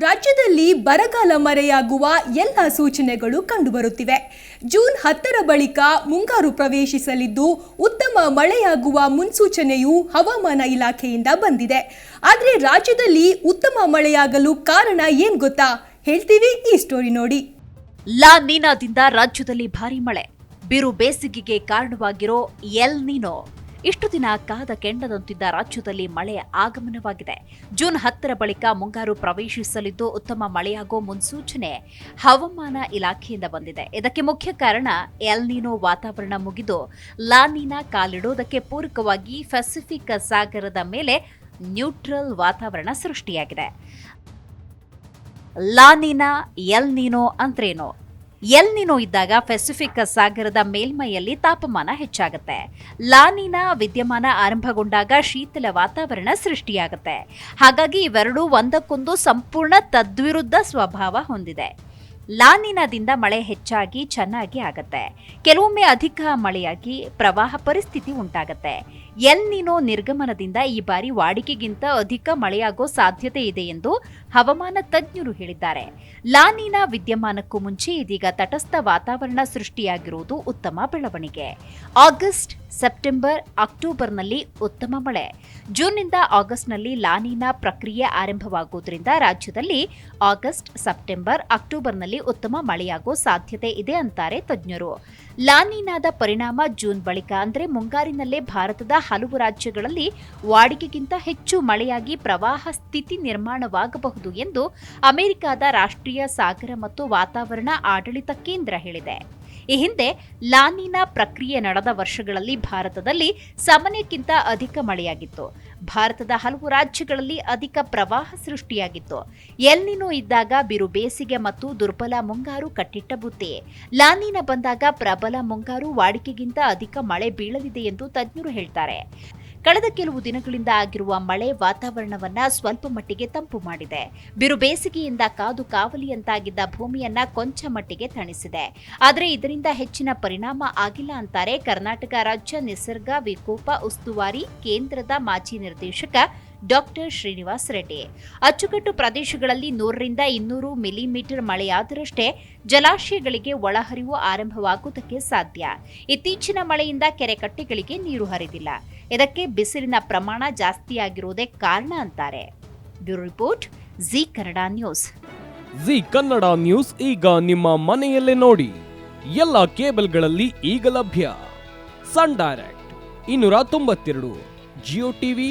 ರಾಜ್ಯದಲ್ಲಿ ಬರಗಾಲ ಮರೆಯಾಗುವ ಎಲ್ಲ ಸೂಚನೆಗಳು ಕಂಡುಬರುತ್ತಿವೆ. ಜೂನ್ ಹತ್ತರ ಬಳಿಕ ಮುಂಗಾರು ಪ್ರವೇಶಿಸಲಿದ್ದು, ಉತ್ತಮ ಮಳೆಯಾಗುವ ಮುನ್ಸೂಚನೆಯು ಹವಾಮಾನ ಇಲಾಖೆಯಿಂದ ಬಂದಿದೆ. ಆದರೆ ರಾಜ್ಯದಲ್ಲಿ ಉತ್ತಮ ಮಳೆಯಾಗಲು ಕಾರಣ ಏನ್ ಗೊತ್ತಾ? ಹೇಳ್ತೀವಿ ಈ ಸ್ಟೋರಿ ನೋಡಿ. ಲಾ ನೀನಾದಿಂದ ರಾಜ್ಯದಲ್ಲಿ ಭಾರಿ ಮಳೆ. ಬಿರು ಬೇಸಿಗೆಗೆ ಕಾರಣವಾಗಿರೋ ಎಲ್ ನೀನೋ. ಇಷ್ಟು ದಿನ ಕಾದ ಕೆಂಡದಂತಿದ್ದ ರಾಜ್ಯದಲ್ಲಿ ಮಳೆ ಆಗಮನವಾಗಿದೆ. ಜೂನ್ ಹತ್ತರ ಬಳಿಕ ಮುಂಗಾರು ಪ್ರವೇಶಿಸಲಿದ್ದು ಉತ್ತಮ ಮಳೆಯಾಗೋ ಮುನ್ಸೂಚನೆ ಹವಾಮಾನ ಇಲಾಖೆಯಿಂದ ಬಂದಿದೆ. ಇದಕ್ಕೆ ಮುಖ್ಯ ಕಾರಣ ಎಲ್ನಿನೋ ವಾತಾವರಣ ಮುಗಿದು ಲಾನಿನಾ ಕಾಲಿಡೋದಕ್ಕೆ ಪೂರಕವಾಗಿ ಪೆಸಿಫಿಕ್ ಸಾಗರದ ಮೇಲೆ ನ್ಯೂಟ್ರಲ್ ವಾತಾವರಣ ಸೃಷ್ಟಿಯಾಗಿದೆ. ಲಾನಿನಾ ಎಲ್ ನೀನೋ ಅಂದ್ರೇನು? ಎಲ್ ನೀನೋ ಇದ್ದಾಗ ಪೆಸಿಫಿಕ್ ಸಾಗರದ ಮೇಲ್ಮೈಯಲ್ಲಿ ತಾಪಮಾನ ಹೆಚ್ಚಾಗುತ್ತೆ. ಲಾನಿನಾ ವಿದ್ಯಮಾನ ಆರಂಭಗೊಂಡಾಗ ಶೀತಲ ವಾತಾವರಣ ಸೃಷ್ಟಿಯಾಗುತ್ತೆ. ಹಾಗಾಗಿ ಇವೆರಡೂ ಒಂದಕ್ಕೊಂದು ಸಂಪೂರ್ಣ ತದ್ವಿರುದ್ಧ ಸ್ವಭಾವ ಹೊಂದಿದೆ. ಲಾನಿನಾದಿಂದ ಮಳೆ ಹೆಚ್ಚಾಗಿ ಚೆನ್ನಾಗಿ ಆಗತ್ತೆ. ಕೆಲವೊಮ್ಮೆ ಅಧಿಕ ಮಳೆಯಾಗಿ ಪ್ರವಾಹ ಪರಿಸ್ಥಿತಿ ಉಂಟಾಗತ್ತೆ. ಎಲ್ ನೀನೋ ನಿರ್ಗಮನದಿಂದ ಈ ಬಾರಿ ವಾಡಿಕೆಗಿಂತ ಅಧಿಕ ಮಳೆಯಾಗೋ ಸಾಧ್ಯತೆ ಇದೆ ಎಂದು ಹವಾಮಾನ ತಜ್ಞರು ಹೇಳಿದ್ದಾರೆ. ಲಾನಿನಾ ವಿದ್ಯಮಾನಕ್ಕೂ ಮುಂಚೆ ಇದೀಗ ತಟಸ್ಥ ವಾತಾವರಣ ಸೃಷ್ಟಿಯಾಗಿರುವುದು ಉತ್ತಮ ಬೆಳವಣಿಗೆ. ಆಗಸ್ಟ್, ಸೆಪ್ಟೆಂಬರ್, ಅಕ್ಟೋಬರ್ನಲ್ಲಿ ಉತ್ತಮ ಮಳೆ. ಜೂನ್ನಿಂದ ಆಗಸ್ಟ್ನಲ್ಲಿ ಲಾನಿನಾ ಪ್ರಕ್ರಿಯೆ ಆರಂಭವಾಗುವುದರಿಂದ ರಾಜ್ಯದಲ್ಲಿ ಆಗಸ್ಟ್, ಸೆಪ್ಟೆಂಬರ್, ಅಕ್ಟೋಬರ್ನಲ್ಲಿ ಉತ್ತಮ ಮಳೆಯಾಗೋ ಸಾಧ್ಯತೆ ಇದೆ ಅಂತಾರೆ ತಜ್ಞರು. ಲಾನಿನಾದ ಪರಿಣಾಮ ಜೂನ್ ಬಳಿಕ ಅಂದರೆ ಮುಂಗಾರಿನಲ್ಲೇ ಭಾರತದ ಹಲವು ರಾಜ್ಯಗಳಲ್ಲಿ ವಾಡಿಕೆಗಿಂತ ಹೆಚ್ಚು ಮಳೆಯಾಗಿ ಪ್ರವಾಹ ಸ್ಥಿತಿ ನಿರ್ಮಾಣವಾಗಬಹುದು ಎಂದು ಅಮೆರಿಕದ ರಾಷ್ಟ್ರೀಯ ಸಾಗರ ಮತ್ತು ವಾತಾವರಣ ಆಡಳಿತ ಕೇಂದ್ರ ಹೇಳಿದೆ. ಈ ಹಿಂದೆ ಲಾನಿನಾ ಪ್ರಕ್ರಿಯೆ ನಡೆದ ವರ್ಷಗಳಲ್ಲಿ ಭಾರತದಲ್ಲಿ ಸಾಮಾನ್ಯಕ್ಕಿಂತ ಅಧಿಕ ಮಳೆಯಾಗಿತ್ತು. ಭಾರತದ ಹಲವು ರಾಜ್ಯಗಳಲ್ಲಿ ಅಧಿಕ ಪ್ರವಾಹ ಸೃಷ್ಟಿಯಾಗಿತ್ತು. ಎಲ್ನಿನೋ ಇದ್ದಾಗ ಬಿರು ಬೇಸಿಗೆ ಮತ್ತು ದುರ್ಬಲ ಮುಂಗಾರು ಕಟ್ಟಿಟ್ಟ ಬುತ್ತಿ. ಲಾನಿನ ಬಂದಾಗ ಪ್ರಬಲ ಮುಂಗಾರು ವಾಡಿಕೆಗಿಂತ ಅಧಿಕ ಮಳೆ ಬೀಳಲಿದೆ ಎಂದು ತಜ್ಞರು ಹೇಳ್ತಾರೆ. ಕಳೆದ ಕೆಲವು ದಿನಗಳಿಂದ ಆಗಿರುವ ಮಳೆ ವಾತಾವರಣವನ್ನ ಸ್ವಲ್ಪ ಮಟ್ಟಿಗೆ ತಂಪು ಮಾಡಿದೆ. ಬಿರು ಬೇಸಿಗೆಯಿಂದ ಕಾದು ಕಾವಲಿಯಂತಾಗಿದ್ದ ಭೂಮಿಯನ್ನ ಕೊಂಚ ಮಟ್ಟಿಗೆ ತಣಿಸಿದೆ. ಆದರೆ ಇದರಿಂದ ಹೆಚ್ಚಿನ ಪರಿಣಾಮ ಆಗಿಲ್ಲ ಅಂತಾರೆ ಕರ್ನಾಟಕ ರಾಜ್ಯ ನಿಸರ್ಗ ವಿಕೋಪ ಉಸ್ತುವಾರಿ ಕೇಂದ್ರದ ಮಾಜಿ ನಿರ್ದೇಶಕ ಡಾಕ್ಟರ್ ಶ್ರೀನಿವಾಸ್ ರೆಡ್ಡಿ. ಅಚ್ಚುಕಟ್ಟು ಪ್ರದೇಶಗಳಲ್ಲಿ ನೂರರಿಂದ ಇನ್ನೂರು ಮಿಲಿಮೀಟರ್ ಮಳೆಯಾದರಷ್ಟೇ ಜಲಾಶಯಗಳಿಗೆ ಒಳಹರಿವು ಆರಂಭವಾಗುವುದಕ್ಕೆ ಸಾಧ್ಯ. ಇತ್ತೀಚಿನ ಮಳೆಯಿಂದ ಕೆರೆ ಕಟ್ಟೆಗಳಿಗೆ ನೀರು ಹರಿದಿಲ್ಲ. ಇದಕ್ಕೆ ಬಿಸಿಲಿನ ಪ್ರಮಾಣ ಜಾಸ್ತಿಯಾಗಿರುವುದೇ ಕಾರಣ ಅಂತಾರೆ. Bureau report, Zee Kannada news. Zee Kannada news ಈಗ ನಿಮ್ಮ ಮನೆಯಲ್ಲೇ ನೋಡಿ. ಎಲ್ಲ ಕೇಬಲ್ಗಳಲ್ಲಿ ಈಗ ಲಭ್ಯ. ಸನ್ ಡೈರೆಕ್ಟ್, ಇನ್ನೂರ ತೊಂಬತ್ತೆರಡು, ಜಿಯೋ ಟಿವಿ